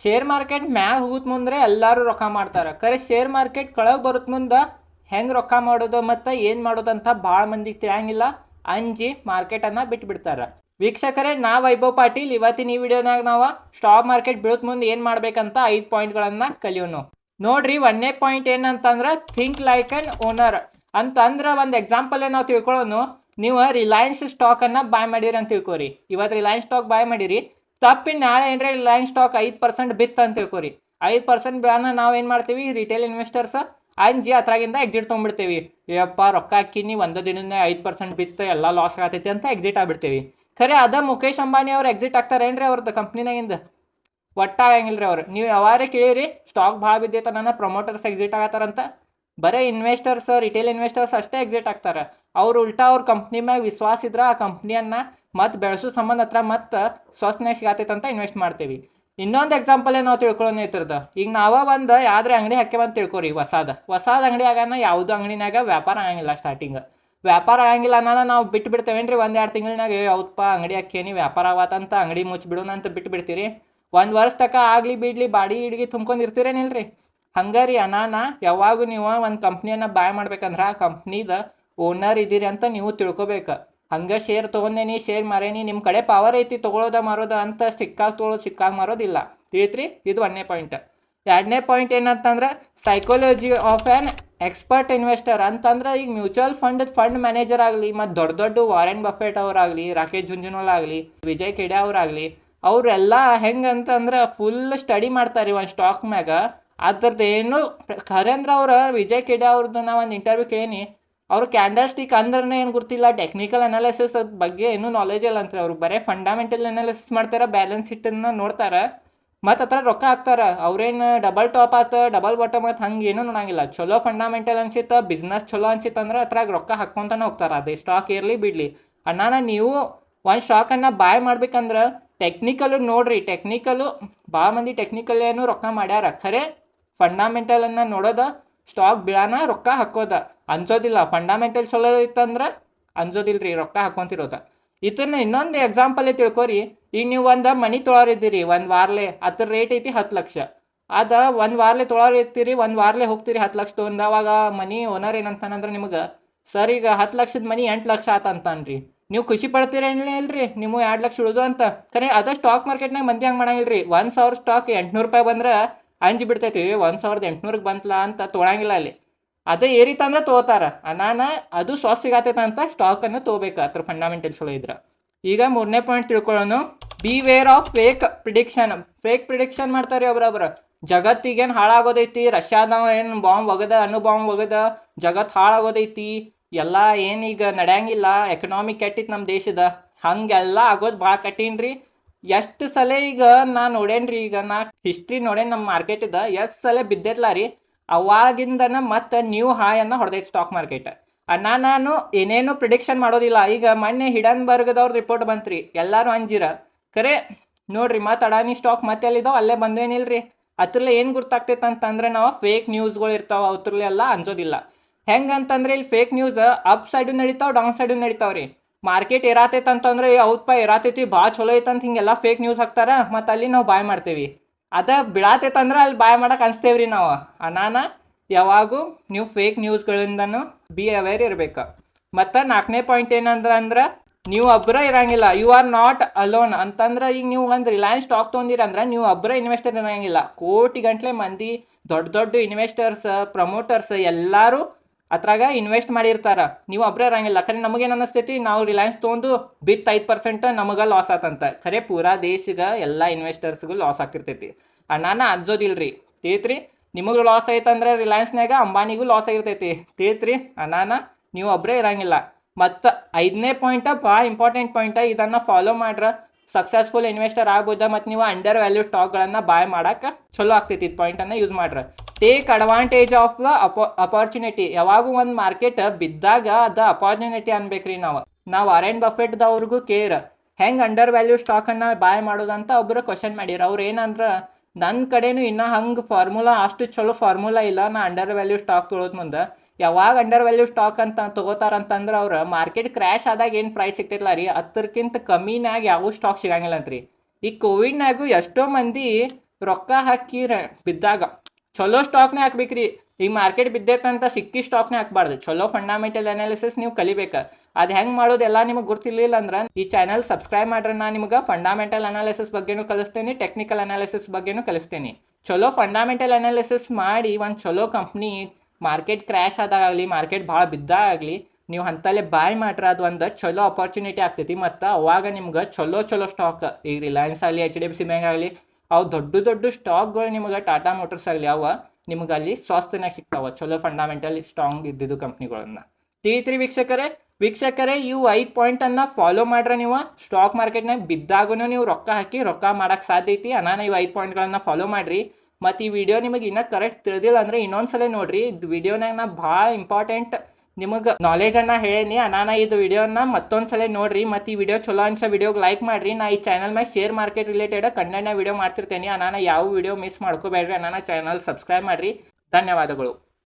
Share market ಮ್ಯಾಗ ಹೋಗುತ್ತ ಮುಂದ್ರೆ ಎಲ್ಲರೂ ರೊಕ್ಕ ಮಾಡ್ತಾರೆ. ಖರೆ ಶೇರ್ ಮಾರ್ಕೆಟ್ ಕೆಳಗೆ ಬರುತ್ತ ಮುಂದೆ ಹೆಂಗೆ ರೊಕ್ಕ ಮಾಡೋದು ಮತ್ತು ಏನು ಮಾಡೋದಂತ ಭಾಳ ಮಂದಿಗೆ ತಿಳಿಯಂಗಿಲ್ಲ. ಅಂಜಿ ಮಾರ್ಕೆಟನ್ನು ಬಿಟ್ಬಿಡ್ತಾರೆ. ವೀಕ್ಷಕರೇ, ನಾ ವೈಭವ್ ಪಾಟೀಲ್. ಇವತ್ತಿನ ಈ ವಿಡಿಯೋನಾಗ ನಾವು ಸ್ಟಾಕ್ ಮಾರ್ಕೆಟ್ ಬೀಳತ್ ಮುಂದೆ ಏನು ಮಾಡ್ಬೇಕಂತ ಐದು ಪಾಯಿಂಟ್ಗಳನ್ನು ಕಲಿಯೋನು. ನೋಡ್ರಿ ಒಂದೇ ಪಾಯಿಂಟ್ ಏನಂತಂದ್ರೆ ಥಿಂಕ್ ಲೈಕ್ ಅನ್ ಓನರ್ ಅಂತಂದ್ರೆ ಒಂದು ಎಕ್ಸಾಂಪಲ್ ನಾವು ತಿಳ್ಕೊಳ್ಳೋನು ನೀವು ರಿಲಯನ್ಸ್ ಸ್ಟಾಕನ್ನು ಬಾಯ್ ಮಾಡಿರಿ ಅಂತ ತಿಳ್ಕೊರಿ. ಇವತ್ತು ರಿಲಯನ್ಸ್ ಸ್ಟಾಕ್ ಬಾಯ್ ಮಾಡಿರಿ. ತಪ್ಪಿ ನಾಳೆ ಏನ್ರಿ ಲೈನ್ ಸ್ಟಾಕ್ ಐದು ಪರ್ಸೆಂಟ್ ಬಿತ್ತು ಅಂತ ತಿಳ್ಕೊರಿ. ಐದು ಪರ್ಸೆಂಟ್ ಬ್ಯಾನ ನಾವು ಏನು ಮಾಡ್ತೀವಿ? ರಿಟೇಲ್ ಇನ್ವೆಸ್ಟರ್ಸ್ ಜಿ ಅದ್ರಾಗಿಂದ ಎಕ್ಸಿಟ್ ತೊಗೊಂಡ್ಬಿಡ್ತೀವಿ. ಯಪ್ಪ, ರೊಕ್ಕ ಹಾಕಿನಿ ಒಂದು ದಿನದ ಐದು ಪರ್ಸೆಂಟ್ ಬಿತ್ತು, ಎಲ್ಲ ಲಾಸ್ ಆಗತೈತಿ ಅಂತ ಎಕ್ಸಿಟ್ ಆಗ್ಬಿಡ್ತೀವಿ. ಖರೆ, ಅದ ಮುಖೇಶ್ ಅಂಬಾನಿ ಅವ್ರು ಎಕ್ಸಿಟ್ ಆಗ್ತಾರೇನ್ರಿ ಅವ್ರದ್ದು ಕಂಪ್ನಿನಾಗಿಂದ ಒಟ್ಟಾಗಂಗಿಲ್ಲ ರೀ ಅವ್ರು. ನೀವು ಯಾವಾರೇ ಕೇಳಿರಿ ಸ್ಟಾಕ್ ಭಾಳ ಬಿದ್ದೈತೆ, ನನ್ನ ಪ್ರಮೋಟರ್ಸ್ ಎಕ್ಸಿಟ್ ಆಗತ್ತಾರಂತ. ಬರೀ ಇನ್ವೆಸ್ಟರ್ಸ್ ರಿಟೇಲ್ ಇನ್ವೆಸ್ಟರ್ಸ್ ಅಷ್ಟೇ ಎಕ್ಸಿಟ್ ಆಗ್ತಾರೆ. ಅವ್ರು ಉಲ್ಟಾ ಅವ್ರ ಕಂಪ್ನಿ ಮ್ಯಾಗ ವಿಶ್ವಾಸ ಇದ್ರೆ ಆ ಕಂಪ್ನಿಯನ್ನ ಮತ್ತೆ ಬೆಳೆಸೋ ಸಂಬಂಧ ಹತ್ರ ಮತ್ತೆ ಸ್ವಸ್ನೇ ಸಿಗತೈತೆ ಅಂತ ಇನ್ವೆಸ್ಟ್ ಮಾಡ್ತೀವಿ. ಇನ್ನೊಂದು ಎಕ್ಸಾಂಪಲ್ ನಾವು ತಿಳ್ಕೊಳ್ಳೋಣ ಐತಿರ್ದ ಈಗ ನಾವ ಒಂದು ಯಾವ್ದ್ರ ಅಂಗಡಿ ಹಾಕ್ಯವಂತ ತಿಳ್ಕೊರಿ, ಹೊಸಾದ. ಹೊಸಾದ ಅಂಗಡಿ ಆಗಾನ ಯಾವುದು ಅಂಗಡಿನಾಗ ವ್ಯಾಪಾರ ಆಗಂಗಿಲ್ಲ ಸ್ಟಾರ್ಟಿಂಗ್ ವ್ಯಾಪಾರ ಆಗಂಗಿಲ್ಲ ಅನ್ನೋಣ ನಾವು ಬಿಟ್ಟು ಬಿಡ್ತೇವೇನ್ರಿ? ಒಂದು ಎರಡು ತಿಂಗಳಿನಾಗ ಯಾವ್ದಪ್ಪ ಅಂಗಡಿ ಹಾಕೇನಿ ವ್ಯಾಪಾರ ಆವಾತಂತ ಅಂಗಡಿ ಮುಚ್ಚಿಬಿಡೋಣ ಅಂತ ಬಿಟ್ಟು ಬಿಡ್ತೀರಿ. ಒಂದು ವರ್ಷ ತಕ ಆಗಲಿ ಬಿಡ್ಲಿ ಬಾಡಿ ಇಡ್ಗಿ ತುಂಬ್ಕೊಂಡು ಇರ್ತೀರೇನಿಲ್ರಿ ಹಂಗಾರಿ ಅನಾನ ಯಾವಾಗ ನೀವು ಒಂದು ಕಂಪ್ನಿಯನ್ನು ಬಾಯ್ ಮಾಡ್ಬೇಕಂದ್ರೆ ಆ ಕಂಪ್ನಿದ ಓನರ್ ಇದ್ದೀರಿ ಅಂತ ನೀವು ತಿಳ್ಕೊಬೇಕು. ಹಂಗೆ ಶೇರ್ ತೊಗೊಂಡೇನಿ ಶೇರ್ ಮಾರೇನಿ ನಿಮ್ಮ ಕಡೆ ಪವರ್ ಐತಿ ತೊಗೊಳೋದ ಮಾರೋದ ಅಂತ ಸಿಕ್ಕಾಗಿ ತೊಗೊಳೋದು ಸಿಕ್ಕಾಗಿ ಮಾರೋದಿಲ್ಲ ತಿಳಿತ್ರಿ, ಇದು ಒಂದನೇ ಪಾಯಿಂಟ್ ಎರಡನೇ ಪಾಯಿಂಟ್ ಏನಂತಂದ್ರೆ psychology of an expert investor ಅಂತಂದ್ರೆ ಈಗ ಮ್ಯೂಚುವಲ್ ಫಂಡ್ ಫಂಡ್ ಮ್ಯಾನೇಜರ್ ಆಗಲಿ, ಮತ್ತು ದೊಡ್ಡ ದೊಡ್ಡ ವಾರೆನ್ ಬಫೆಟ್ ಅವರಾಗಲಿ, ರಾಕೇಶ್ ಜುಂಜುನೋಲ್ ಆಗಲಿ, ವಿಜಯ್ ಕೆಡೆ ಅವರಾಗಲಿ, ಅವರೆಲ್ಲ ಹೆಂಗೆ ಅಂತಂದ್ರೆ ಫುಲ್ ಸ್ಟಡಿ ಮಾಡ್ತಾರೆ ಒಂದು ಸ್ಟಾಕ್ ಮ್ಯಾಗ. ಅದ್ರದ್ದು ಏನು ಖರೆ ಅಂದ್ರೆ ಅವ್ರು, ವಿಜಯ್ ಕೆಡೆ ಅವ್ರದ್ದು ನಾ ಒಂದು ಇಂಟರ್ವ್ಯೂ ಕೇಳೀನಿ. ಅವ್ರು ಕ್ಯಾಂಡಲ್ಸ್ಟಿಕ್ ಅಂದ್ರೆ ಏನು ಗೊತ್ತಿಲ್ಲ ಟೆಕ್ನಿಕಲ್ ಅನಾಲಿಸಿಸ್ ಅದ್ರ ಬಗ್ಗೆ ಏನೂ ನಾಲೆಜ್ ಇಲ್ಲ ಅಂತಾರೆ ಅವ್ರು. ಬರೀ ಫಂಡಮೆಂಟಲ್ ಅನಾಲಿಸಿಸ್ ಮಾಡ್ತಾರೆ ಬ್ಯಾಲೆನ್ಸ್ ಶೀಟನ್ನು ನೋಡ್ತಾರೆ. ಮತ್ತು ಹತ್ರ ರೊಕ್ಕ ಹಾಕ್ತಾರೆ. ಅವ್ರೇನು ಡಬಲ್ ಟಾಪ್ ಆತ ಡಬಲ್ ಬಾಟಮ್ ಆತ, ಹಂಗೆ ಏನೂ ನೋಡಂಗಿಲ್ಲ. ಚಲೋ ಫಂಡಮೆಂಟಲ್ ಅನ್ಸಿತ್ತು ಬಿಸ್ನೆಸ್ ಚಲೋ ಅನ್ಸಿತ್ತು ಅಂದ್ರೆ ಅದ್ರಾಗ ರೊಕ್ಕ ಹಾಕ್ಕೊಂತಾನೆ ಹೋಗ್ತಾರೆ. ಅದೇ ಸ್ಟಾಕ್ ಇರಲಿ ಬಿಡಲಿ. ಅಣ್ಣಾನ ನೀವು ಒಂದು ಸ್ಟಾಕನ್ನು ಬಾಯ್ ಮಾಡ್ಬೇಕಂದ್ರೆ ಟೆಕ್ನಿಕಲು ನೋಡ್ರಿ. ಟೆಕ್ನಿಕಲು ಭಾಳ ಮಂದಿ ಟೆಕ್ನಿಕಲ್ ಏನು ರೊಕ್ಕ ಮಾಡ್ಯಾರ. ಖರೆ ಫಂಡಮೆಂಟಲನ್ನು ನೋಡೋದ ಸ್ಟಾಕ್ ಬೀಳಾನ ರೊಕ್ಕ ಹಾಕೋದ. ಅನ್ಸೋದಿಲ್ಲ ಫಂಡಾಮೆಂಟಲ್ ಚಲೋ ಇತ್ತಂದ್ರೆ ಅನ್ಸೋದಿಲ್ರಿ ರೊಕ್ಕ ಹಾಕೊಂತಿರೋದ. ಇದನ್ನ ಇನ್ನೊಂದು ಎಕ್ಸಾಂಪಲ್ ತಿಳ್ಕೊರಿ. ಈಗ ನೀವು ಒಂದು ಮನಿ ತೊಳೋರಿದ್ದೀರಿ ಒಂದು ವಾರ್ಲೆ, ಅದ್ರ ರೇಟ್ ಐತಿ ಹತ್ತು ಲಕ್ಷ. ಅದ ಒಂದು ವಾರ್ಲೆ ತೊಳೋರ್ ಇರ್ತೀರಿ, ಒಂದು ವಾರ್ಲೆ ಹೋಗ್ತೀರಿ ಹತ್ತು ಲಕ್ಷ ತೊಗೊಂಡು ಮನಿ ಓನರ್ ಏನಂತಾನಂದ್ರೆ ನಿಮಗೆ, ಸರ್, ಈಗ ಹತ್ತು ಲಕ್ಷದ ಮನಿ ಎಂಟು ಲಕ್ಷ ಆತಂತಾನ್ರಿ ನೀವು ಖುಷಿ ಪಡ್ತೀರೇನೇ ಇಲ್ರಿ? ನೀವು ಎರಡು ಲಕ್ಷ ಉಳಿದು ಅಂತ. ಖರೆ ಅದ ಸ್ಟಾಕ್ ಮಾರ್ಕೆಟ್ನಾಗ ಮಂದಿ ಹಂಗೆ ಮಾಡಂಗಿಲ್ರಿ. ಒಂದು ಸಾವಿರ ಸ್ಟಾಕ್ ಎಂಟ್ನೂರು ರೂಪಾಯಿ ಬಂದ್ರೆ ಅಂಜಿ ಬಿಡ್ತೈತಿ ಒಂದು ಸಾವಿರದ ಎಂಟುನೂರಿಗೆ ಬಂತಲ್ಲ ಅಂತ ತೊಗೊಳಂಗಿಲ್ಲ ಅಲ್ಲಿ. ಅದೇ ಏರಿತಂದ್ರೆ ತೊಗೋತಾರ ಅನಾನ ಅದು ಸ್ವಾಸ್ ಸಿಗತೈತೆ ಅಂತ ಸ್ಟಾಕನ್ನು ತೊಗೋಬೇಕು ಅದ್ರ ಫಂಡಮೆಂಟಲ್ ಚಲೋ ಇದ್ರೆ. ಈಗ ಮೂರನೇ point ತಿಳ್ಕೊಳ್ಳೋನು beware of fake prediction fake prediction ಮಾಡ್ತಾರೆ ಒಬ್ರೊಬ್ರು. ಜಗತ್ತಿಗೇನು ಹಾಳಾಗೋದೈತಿ ರಷ್ಯಾದವ ಏನು ಬಾಂಬ್ ಒಗದ ಅನ್ನು ಬಾಂಬ್ ಒಗದ ಜಗತ್ತು ಹಾಳಾಗೋದೈತಿ, ಎಲ್ಲ ಏನೀಗ ನಡೆಯಂಗಿಲ್ಲ ಎಕನಾಮಿಕ್ ಕೆಟ್ಟಿತ್ತು ನಮ್ಮ ದೇಶದ. ಹಂಗೆಲ್ಲ ಆಗೋದು ಭಾಳ ಕಠಿಣ್ರಿ. ಎಷ್ಟು ಸಲ ಈಗ ನಾ ನೋಡೇನ್ರಿ, ಈಗ ನಾ ಹಿಸ್ಟ್ರಿ ನೋಡೇನ್ ನಮ್ಮ ಮಾರ್ಕೆಟಿದ ಎಷ್ಟು ಸಲ ಬಿದ್ದೈತ್ಲ ರೀ, ಅವಾಗಿಂದನ ಮತ್ತೆ ನ್ಯೂ ಹಾಯನ್ನು ಹೊಡೆದೈತೆ ಸ್ಟಾಕ್ ಮಾರ್ಕೆಟ್ ಅಣ್ಣ, ನಾನು ಏನೇನು ಪ್ರಿಡಿಕ್ಷನ್ ಮಾಡೋದಿಲ್ಲ. ಈಗ ಮೊನ್ನೆ ಹಿಡನ್ಬರ್ಗದವ್ರ ರಿಪೋರ್ಟ್ ಬಂತ್ರಿ, ಎಲ್ಲರೂ ಅಂಜಿರ. ಕರೆ, ನೋಡ್ರಿ, ಮತ್ತೆ ಅಡಾನಿ ಸ್ಟಾಕ್ ಮತ್ತೆ ಎಲ್ಲಿದಾವ? ಅಲ್ಲೇ ಬಂದೇನಿಲ್ರಿ. ಅದ್ರಲ್ಲೇ ಏನು ಗುರ್ತಾಗ್ತೈತೆ ಅಂತಂದ್ರೆ ನಾವು ಫೇಕ್ ನ್ಯೂಸ್ಗಳು ಇರ್ತಾವ ಅವ್ರಲ್ಲಿ ಎಲ್ಲ ಅನ್ಸೋದಿಲ್ಲ ಹೆಂಗಂತಂದ್ರೆ ಇಲ್ಲಿ ಫೇಕ್ ನ್ಯೂಸ್ ಅಪ್ ಸೈಡು ನಡೀತಾವ ಡೌನ್ ಸೈಡು ನಡೀತಾವ ರೀ. ಮಾರ್ಕೆಟ್ ಇರಾತೈತೆ ಅಂತಂದ್ರೆ ಹೌದಪ್ಪ ಇರಾತೈತಿ ಭಾಳ ಚಲೋ ಐತಂತ ಹಿಂಗೆಲ್ಲ ಫೇಕ್ ನ್ಯೂಸ್ ಹಾಕ್ತಾರ. ಮತ್ತು ಅಲ್ಲಿ ನಾವು ಬಾಯ್ ಮಾಡ್ತೇವಿ. ಅದ ಬಿಡಾತೈತೆ ಅಂದ್ರೆ ಅಲ್ಲಿ ಬಾಯ್ ಮಾಡಕ್ಕೆ ಅನ್ಸ್ತೇವ್ರಿ ನಾವು. ಅನಾನ ಯಾವಾಗೂ ನೀವು ಫೇಕ್ ನ್ಯೂಸ್ಗಳಿಂದನೂ ಬಿ ಅವೇರ್ ಇರಬೇಕು. ಮತ್ತು ನಾಲ್ಕನೇ ಪಾಯಿಂಟ್ ಏನಂದ್ರೆ ಅಂದ್ರೆ, ನೀವು ಒಬ್ಬರ ಇರಂಗಿಲ್ಲ. ಯು ಆರ್ ನಾಟ್ ಅಲೋನ್ ಅಂತಂದ್ರೆ ಈಗ ನೀವು ಒಂದು ರಿಲಯನ್ಸ್ ಸ್ಟಾಕ್ ಅಂದ್ರೆ, ನೀವು ಒಬ್ಬರ ಇನ್ವೆಸ್ಟರ್ ಇರಂಗಿಲ್ಲ. ಕೋಟಿ ಗಂಟ್ಲೆ ಮಂದಿ ದೊಡ್ಡ ದೊಡ್ಡ ಇನ್ವೆಸ್ಟರ್ಸ್ ಪ್ರಮೋಟರ್ಸ್ ಎಲ್ಲರೂ ಅದ್ರಾಗ ಇನ್ವೆಸ್ಟ್ ಮಾಡಿರ್ತಾರ. ನೀವು ಒಬ್ಬರೇ ಇರಂಗಿಲ್ಲ. ಖರೆ ನಮಗೇನು ಅನಿಸ್ತೈತಿ ನಾವು ರಿಲಯನ್ಸ್ ತೊಗೊಂಡು ಬಿತ್ ಐದು ಪರ್ಸೆಂಟ್ ನಮಗೆ ಲಾಸ್ ಆತಂತ. ಖರೆ ಪೂರಾ ದೇಶಗ ಎಲ್ಲ ಇನ್ವೆಸ್ಟರ್ಸ್ಗೂ ಲಾಸ್ ಆಗ್ತಿರ್ತೈತಿ. ಅಣ್ಣಾನ ಅಜ್ಜೋದಿಲ್ರಿ ತಿಳಿತ್ರಿ? ನಿಮಗೂ ಲಾಸ್ ಐತಂದ್ರೆ ರಿಲಯನ್ಸ್ನಾಗ ಅಂಬಾನಿಗೂ ಲಾಸ್ ಆಗಿರ್ತೈತಿ. ತಿಳಿತ್ರಿ? ಅನಾನ ನೀವು ಒಬ್ಬರೇ ಇರಂಗಿಲ್ಲ. ಮತ್ತು ಐದನೇ ಪಾಯಿಂಟ ಭಾಳ ಇಂಪಾರ್ಟೆಂಟ್ ಪಾಯಿಂಟ ಇದನ್ನು ಫಾಲೋ ಮಾಡ್ರೆ. ಸಕ್ಸಸ್ಫುಲ್ ಇನ್ವೆಸ್ಟರ್ ಆಗ್ಬೋದ ಮತ್ತು ನೀವು ಅಂಡರ್ ವ್ಯಾಲ್ಯೂ ಸ್ಟಾಕ್ಗಳನ್ನು ಬಾಯ್ ಮಾಡಕ್ಕೆ ಚಲೋ ಆಗ್ತೈತಿ ಇದು ಪಾಯಿಂಟನ್ನು ಯೂಸ್ ಮಾಡ್ರೆ. Take advantage of the opportunity opportunity ಯಾವಾಗೂ ಒಂದು ಮಾರ್ಕೆಟ್ ಬಿದ್ದಾಗ ಅದ ಅಪಾರ್ಚುನಿಟಿ ಅನ್ಬೇಕ್ರಿ ನಾವು. ನಾವು ಅರೆನ್ ಬಫೆಟ್ದವ್ರಿಗೂ ಕೇರ್ ಹೆಂಗೆ ಅಂಡರ್ ವ್ಯಾಲ್ಯೂ ಸ್ಟಾಕನ್ನು ಬಾಯ್ ಮಾಡೋದಂತ ಒಬ್ಬರು ಕ್ವಶನ್ ಮಾಡ್ಯಾರ ಅವ್ರು ಏನಂದ್ರೆ ನನ್ನ ಕಡೆನೂ ಇನ್ನೂ ಹಂಗೆ ಫಾರ್ಮುಲಾ ಅಷ್ಟು ಚಲೋ ಫಾರ್ಮುಲಾ ಇಲ್ಲ. ನಾ ಅಂಡರ್ ವ್ಯಾಲ್ಯೂ ಸ್ಟಾಕ್ ತೊಳೋದ್ ಮುಂದೆ. ಯಾವಾಗ ಅಂಡರ್ ವ್ಯಾಲ್ಯೂ ಸ್ಟಾಕ್ ಅಂತ ತೊಗೋತಾರಂತಂದ್ರೆ ಅವ್ರು ಮಾರ್ಕೆಟ್ ಕ್ರ್ಯಾಶ್ ಆದಾಗ ಏನು ಪ್ರೈಸ್ ಸಿಗ್ತೈತಲ್ಲ ರೀ? ಹತ್ತರ್ಕಿಂತ ಕಮ್ಮಿನಾಗ ಯಾವ ಸ್ಟಾಕ್ ಸಿಗಂಗಿಲ್ಲ ಅಂತ್ರಿ ಈ ಕೋವಿಡ್ನಾಗೂ ಎಷ್ಟೋ ಮಂದಿ ರೊಕ್ಕ ಹಾಕಿ ಬಿದ್ದಾಗ ಚಲೋ ಸ್ಟಾಕ್ನೇ ಹಾಕ್ಬೇಕ್ರಿ. ಈಗ ಮಾರ್ಕೆಟ್ ಬಿದ್ದೈತಂತ ಸಿಕ್ಕಿ ಸ್ಟಾಕ್ನೇ ಹಾಕ್ಬಾರ್ದು. ಚಲೋ ಫಂಡಮೆಂಟಲ್ ಅನಾಲಿಸಿಸ್ ನೀವು ಕಲಿಬೇಕು. ಅದು ಹೆಂಗೆ ಮಾಡೋದೆಲ್ಲ ನಿಮಗೆ ಗೊತ್ತಿರಲಿಲ್ಲ ಅಂದ್ರೆ ಈ ಚಾನಲ್ ಸಬ್ಸ್ಕ್ರೈಬ್ ಮಾಡ್ರೆ ನಾನು ನಿಮಗೆ ಫಂಡಮೆಂಟಲ್ ಅನಾಲಿಸಿಸ್ ಬಗ್ಗೆನೂ ಕಲಿಸ್ತೀನಿ ಟೆಕ್ನಿಕಲ್ ಅನಾಲಿಸಿಸ್ ಬಗ್ಗೆನೂ ಕಲಿಸ್ತೀನಿ. ಚಲೋ ಫಂಡಮೆಂಟಲ್ ಅನಾಲಿಸಿಸ್ ಮಾಡಿ ಒಂದು ಚಲೋ ಕಂಪ್ನಿ ಮಾರ್ಕೆಟ್ ಕ್ರ್ಯಾಶ್ ಆದಾಗಲಿ ಮಾರ್ಕೆಟ್ ಭಾಳ ಬಿದ್ದಾಗಲಿ ನೀವು ಅಂತಲ್ಲೇ ಬಾಯ್ ಮಾಡ್ರೆ ಅದು ಒಂದು ಚಲೋ ಅಪರ್ಚುನಿಟಿ ಆಗ್ತೈತಿ. ಮತ್ತು ಅವಾಗ ನಿಮ್ಗೆ ಚಲೋ ಚಲೋ ಸ್ಟಾಕ್ ಈಗ ರಿಲಯನ್ಸ್ ಆಗಲಿ H D F C bank ಆಗಲಿ, ಅವು ದೊಡ್ಡ ದೊಡ್ಡ ಸ್ಟಾಕ್ಗಳು ನಿಮಗೆ ಟಾಟಾ ಮೋಟರ್ಸ್ ಆಗಲಿ, ಅವ ನಿಮ್ಗೆ ಅಲ್ಲಿ ಸ್ವಸ್ತನಾಗ ಸಿಗ್ತಾವ. ಚಲೋ ಫಂಡಮೆಂಟಲ್ ಸ್ಟ್ರಾಂಗ್ ಇದ್ದಿದ್ದು ಕಂಪ್ನಿಗಳನ್ನ ತ್ರೀ ವೀಕ್ಷಕರೇ ವೀಕ್ಷಕರೇ ಇವು ಐದು ಪಾಯಿಂಟನ್ನು ಫಾಲೋ ಮಾಡ್ರೆ ನೀವು. ಸ್ಟಾಕ್ ಮಾರ್ಕೆಟ್ನಾಗ ಬಿದ್ದಾಗೂ ನೀವು ರೊಕ್ಕ ಹಾಕಿ, ರೊಕ್ಕ ಮಾಡೋಕ್ಕೆ ಸಾಧ್ಯ ಐತಿ. ಅನಾನ ಇವು ಐದು ಪಾಯಿಂಟ್ಗಳನ್ನು ಫಾಲೋ ಮಾಡಿರಿ. ಮತ್ತು ಈ ವಿಡಿಯೋ ನಿಮಗೆ ಇನ್ನೂ ಕರೆಕ್ಟ್ ತಿಳಿದಿಲ್ಲ ಅಂದರೆ ಇನ್ನೊಂದ್ಸಲ ನೋಡ್ರಿ. ಇದು ವಿಡಿಯೋನಾಗ ನಾ ಭಾಳ ಇಂಪಾರ್ಟೆಂಟ್ ನಿಮಗೆ ನಾಲೆಜನ್ನು ಹೇಳೀನಿ. ಅನಾನ ಇದು ವಿಡಿಯೋನ ಮತ್ತೊಂದು ಸಲ ನೋಡ್ರಿ. ಮತ್ತು ಈ ವಿಡಿಯೋ ಚಲೋ ಅನ್ಸೋ ವಿಡಿಯೋಗೆ ಲೈಕ್ ಮಾಡಿರಿ. ನಾ ಈ ಚಾನಲ್ ಮೇಲೆ ಶೇರ್ ಮಾರ್ಕೆಟ್ ರಿಲೇಟೆಡ್ ಕಂಟೆಂಟ್ನ ವಿಡಿಯೋ ಮಾಡ್ತಿರ್ತೇನೆ. ಅನಾನ ಯಾವ ವಿಡಿಯೋ ಮಿಸ್ ಮಾಡ್ಕೋಬೇಡ್ರಿ. ಅನಾನ ಚಾನಲ್ ಸಬ್ಸ್ಕ್ರೈಬ್ ಮಾಡಿರಿ. ಧನ್ಯವಾದಗಳು.